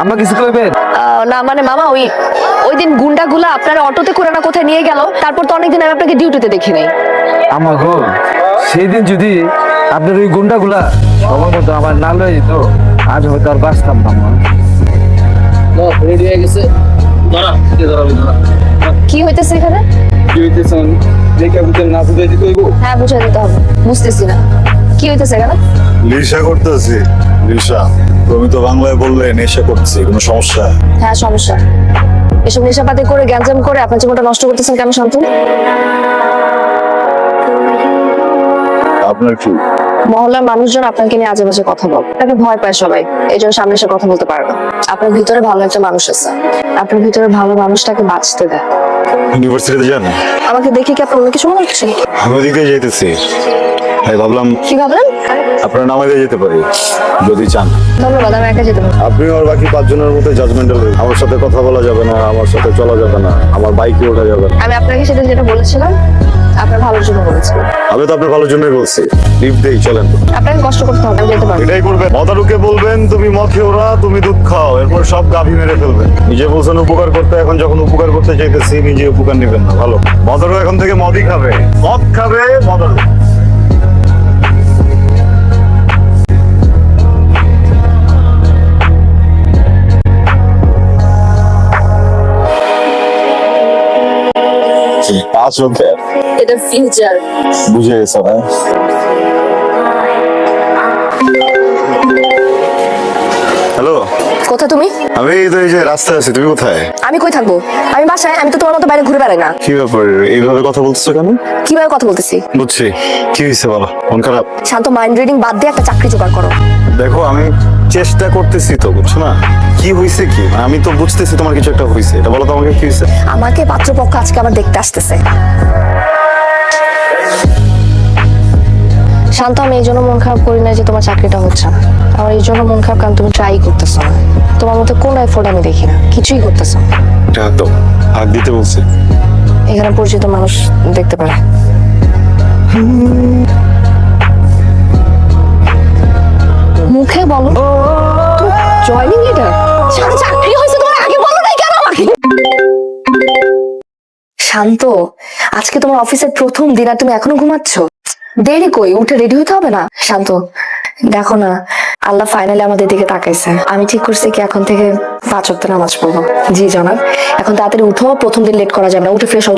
আম্মা কিছু কইবেন আহ, না মানে মামা ওই ওই দিন গুন্ডাগুলা আপনার অটোতে করে না কোথায় নিয়ে গেল তারপর তো অনেকদিন আমি আপনাকে ডিউটিতে দেখি নাই। আম্মা গো সেই দিন যদি আপনার ওই গুন্ডাগুলা সময় মতো আমার না লয়ে যেত আজ হয়তো আর বাঁচতাম না রেডি হয়ে গেছে। ধরা কি হইতেছে এখানে? কি হইতেছে দেখে বুঝতে না বুঝে দিতে হইব হ্যাঁ বুঝে দিতে হবে বুঝতেছি না। কি হইতেছে এখানে? নেশা করতেছি। তুমি তো বাংলায় বললে নেশা করছি কোনো সমস্যা? হ্যাঁ সমস্যা। এসব নেশাপাতি করে গ্যাঞ্জাম করে আপনার জীবনটা নষ্ট করতেছেন কেন শান্ত আপনার কি? মহল্লার মানুষজন আপনাকে নিয়ে আজে বাজে কথা বল। আপনাকে ভয় পায় সবাই এই জন্য সামনে এসে কথা বলতে পারে না। আপনার ভিতরে ভালো একটা মানুষ আছে। আপনার ভিতরে ভালো মানুষটাকে বাঁচতে দেয়। ইউনিভার্সিটিতে যান? আমাকে দেখে কি আপনার অন্য কিছু মনে হচ্ছে আমি ওদিক যাইতেছি। তাই ভাবলাম কি ভাবলেন? আপনার নামে দিয়ে যেতে পারি যদি চান। ধন্যবাদ আমি একা যেতে পারব। আপনি আর বাকি পাঁচজনের মধ্যে জাজমেন্টাল আমার সাথে কথা বলা যাবে না আমার সাথে চলা যাবে না আমার বাইকে ওঠা যাবে না। আমি আপনাকে সেদিন যেটা বলেছিলাম আপনার ভালোর জন্য বলেছিলাম। আমি তো আপনার ভালোর জন্যই বলছি। লিভ দেই চলেন। আপনাকে কষ্ট করতে হবে আমি যেতে পারব। এটাই করবেন। মদারুকে বলবেন তুমি মদ খেও না তুমি দুধ খাও। এরপর সব গাভী মেরে ফেলবেন। নিজে বলছেন উপকার করতে এখন যখন উপকার করতে চাইতেছি নিজে উপকার নেবেন না ভালো। মদারু এখন থেকে মদই খাবে। মদ খাবে মদারু। রুপিয়া এটা ফিউচার বুঝে গেছো হ্যাঁ? হ্যালো কোথা তুমি? আমি তো এই যে রাস্তায় আছি তুমি কোথায়? আমি কই থাকব? আমি বাসায় আমি তো তোমার মতো বাইরে ঘুরে বেড়াই না। কি ব্যাপার? এইভাবে কথা বলতেছো কেন? কীভাবে কথা বলতেছি? বুঝছি। কি হয়েছে বাবা মন খারাপ? শান্ত মাইন্ড রিডিং বাদ দিয়ে একটা চাকরি জোগাড় করো। দেখো আমি চেষ্টা করতেছি তো বুঝছ না? কি হয়েছে কি? আমি তো বুঝতেছি তোমার কিছু একটা হইছে। এটা বলো তো আমাকে কি হয়েছে আমাকে পাত্রপক্ষ আজকে আবার দেখতে আসতেছে। শান্ত আমি এই জন্য মন খারাপ করি না যে তোমার চাকরিটা হচ্ছে না। আমার এই জন্য মন খারাপ কারণ তুমি ট্রাই করতেছো না। তোমার মধ্যে কোন এফোর্ট আমি দেখি না। কিছুই করতেছো না। এটা হাত হাত দিতে বলছি। এখানে পরিচিত মানুষ দেখতে পারে। মুখে বলো? জয়নিং লিডার চাকরি হয়েছে তোমার? আগে বলো নাই কেন আমাকে? শান্ত, আজকে তোমার অফিসের প্রথম দিন আর তুমি এখনও ঘুমাচ্ছ? দেরি কই? উঠে রেডি হতে হবে না? শান্ত, দেখো না, আল্লাহ ফাইনালি আমাদের দিকে তাকাইছে। আমি ঠিক করছি কি এখন থেকে পাঁচ ওয়াক্ত নামাজ পড়ব? জি, জনাব। এখন তাড়াতাড়ি উঠো, প্রথম দিন লেট করা যাবে না। উঠে ফ্রেশ হও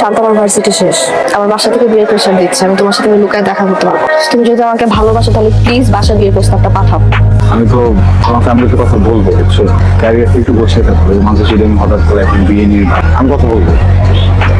শান্ত আমার ভার্সিটি শেষ। আমার বাসা থেকে বিয়ের প্রেশার দিচ্ছে আমি তোমার সাথে লুকায় দেখা করতে পারব। তুমি যদি আমাকে ভালোবাসো তাহলে প্লিজ বাসা বিয়ের প্রস্তাবটা পাঠাও। আমি তো আমার ফ্যামিলিতে কথা বলব বুঝছ? ক্যারিয়ার একটু বসে থাকব মাঝে যদি আমি হঠাৎ করে এখন বিয়ে নিয়ে আমি কথা বলব।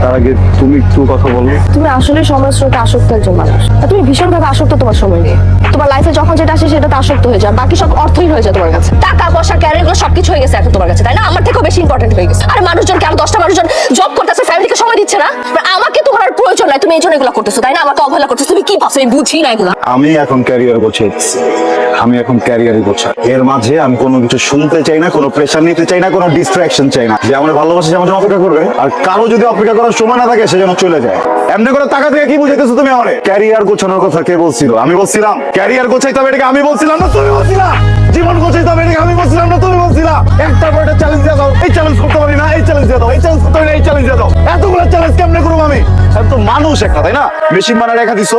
তার আগে তুমি একটু কথা বলো। তুমি আসলে সময় স্রোতে আসক্ত একজন মানুষ। আর তুমি ভীষণভাবে আসক্ত তোমার সময় নিয়ে। তোমার লাইফে যখন যেটা আসে সেটাতে আসক্ত হয়ে যায় বাকি সব অর্থই হয়ে যায় তোমার কাছে। টাকা পয়সা ক্যারিয়ারগুলো সবকিছু হয়ে গেছে এখন তোমার কাছে তাই না? আমার থেকেও বেশি ইম্পর্টেন্ট হয়ে গেছে। আর মানুষজন কেন দশটা মানুষজন জব করতেছে ফ্যামিলিকে সময় দিচ্ছে না। আমাকে তোমার আর প্রয়োজন নাই তুমি এই জন্য এগুলো করতেছো তাই না? আমাকে অবহেলা করতেছো। তুমি কি ভাবছ? আমি বুঝি না এগুলো। আমি এখন ক্যারিয়ার গোছাইছি আমি এখন ক্যারিয়ারই গোছাই এর মাঝে আমি কোনো কিছু শুনতে চাই না, কোনো প্রেশার নিতে চাই না, কোনো ডিস্ট্রাকশন চাই না। যে আমার ভালোবাসা যে আমার জন্য অপেক্ষা করবে, আর কারও যদি অপেক্ষা করার সময় না থাকে, সে যেন চলে যায়। এমনি করে টাকা থেকে কি বুঝাইতেছো তুমি আমার? ক্যারিয়ার গোছানোর কথা কে বলছিল? আমি বলছিলাম ক্যারিয়ার গোছাইতে হবে এটাকে। আমি বলছিলাম না, তুমি বলছিলা। জীবন গোছাইতে হবে এটাকে, আমি বলছিলাম না, তুমি বলছিলা। একটা একটা চ্যালেঞ্জ দিয়ে দাও। এই চ্যালেঞ্জ করতে পারি না, এই চ্যালেঞ্জ দিয়ে দাও, এই চ্যালেঞ্জ করতে পারি না, এই চ্যালেঞ্জ দিয়ে দাও। এতগুলো চ্যালেঞ্জ কেমনে করব আমি? আমি তো মানুষ একটা, তাই না? মেশিন বানা রেখা দিছো।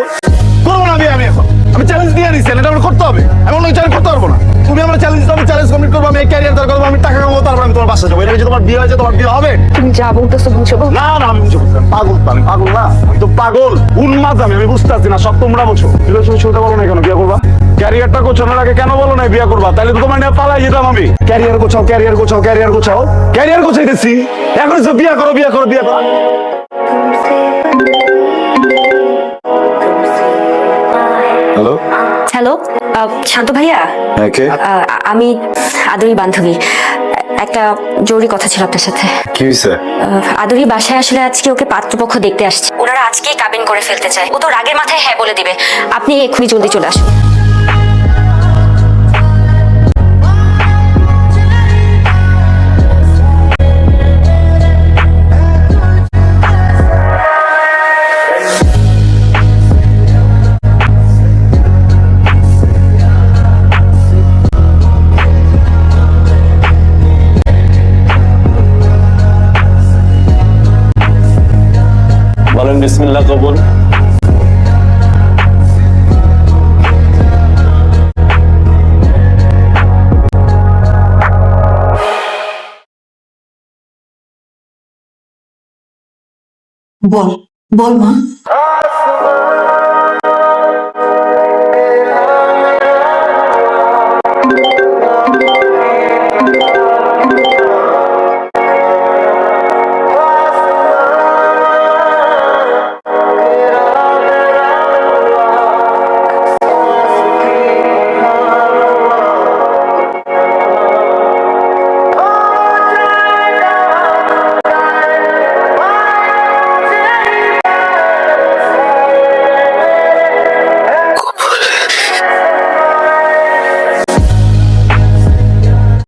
করব না আমি আমি এখন। আমি চ্যালেঞ্জ দিয়ে নিচ্ছি এটা আমার করতে হবে। আমি অন্য চ্যালেঞ্জ করতে পারব না। তুমি আমার চ্যালেঞ্জ আমি চ্যালেঞ্জ কমপ্লিট করব আমি ক্যারিয়ার দরকার করব আমি টাকা কামাবো তারপর আমি তোমার বাসা যাব। এটা যদি তোমার বিয়ে হয়েছে তোমার বিয়ে হবে। তুমি যা বলতেছো বুঝছ না না আমি না। পাগল তো আমি পাগল না। আমি তো পাগল। উন্মাদ আমি আমি বুঝতে পারছি না সব তোমরা বুঝো। রিলেশন শুনতে পারো না কেন বিয়ে করবা? ক্যারিয়ারটা গোছানোর আগে কেন বলো না বিয়ে করবা? তাহলে তো তোমার নিয়ে পালাই যেতাম আমি। ক্যারিয়ার গোছাও ক্যারিয়ার গোছাও ক্যারিয়ার গোছাও। ক্যারিয়ার গোছাইতেছি। এখন বিয়ে করো বিয়ে করো বিয়ে করো। হ্যালো শান্ত ভাইয়া? হ্যাঁ আমি আদরি বান্ধবী। একটা জরুরি কথা ছিল আপনার সাথে। কি আহ, আদরি বাসায় আসলে আজকে ওকে পাত্রপক্ষ দেখতে আসছে। ওনারা আজকেই কাবিন করে ফেলতে চায়। ও তো রাগের মাথায় হ্যাঁ বলে দিবে। আপনি এক্ষুনি জলদি চলে আসুন। বলেন বিসমিল্লাহ কবুল। বল বল মা।